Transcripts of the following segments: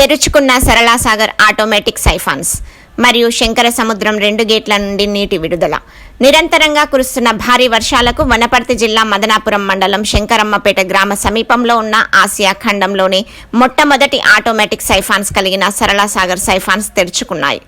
తెరుచుకున్న Sarala Sagar automatic సైఫాన్స్ మరియు శంకర సముద్రం రెండు గేట్ల నుండి నీటి విడుదల. నిరంతరంగా కురుస్తున్న భారీ వర్షాలకు వనపర్తి జిల్లా మదనాపురం మండలం శంకరమ్మపేట గ్రామ సమీపంలో ఉన్న ఆసియా ఖండంలోని మొట్టమొదటి ఆటోమేటిక్ సైఫాన్స్ కలిగిన సరళాసాగర్ సైఫాన్స్ తెరుచుకున్నాయి.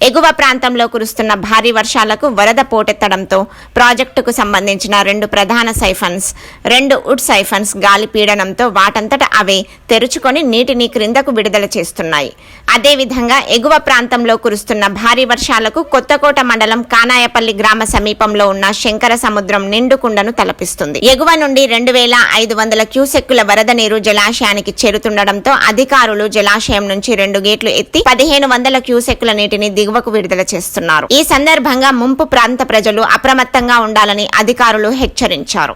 ఎగువ ప్రాంతంలో కురుస్తున్న భారీ వర్షాలకు వరద పోటెత్తడంతో ప్రాజెక్టుకు సంబంధించిన రెండు ప్రధాన సైఫన్స్ రెండు వుడ్ సైఫన్స్ గాలి పీడనంతో వాటంతట అవే తెరుచుకొని నీటిని క్రిందకు విడుదల చేస్తున్నాయి. అదేవిధంగా ఎగువ ప్రాంతంలో కురుస్తున్న భారీ వర్షాలకు కొత్తకోట మండలం కానాయపల్లి గ్రామ సమీపంలో ఉన్న శంకర సముద్రం నిండుకుండను తలపిస్తుంది. ఎగువ నుండి రెండు వేల ఐదు వందల క్యూసెక్కుల వరద నీరు జలాశయానికి చేరుతుండటంతో అధికారులు జలాశయం నుంచి రెండు గేట్లు ఎత్తి పదిహేను వందల క్యూసెక్కుల నీటిని దిగువ దిగువకు విడుదల చేస్తున్నారు. ఈ సందర్భంగా ముంపు ప్రాంత ప్రజలు అప్రమత్తంగా ఉండాలని అధికారులు హెచ్చరించారు.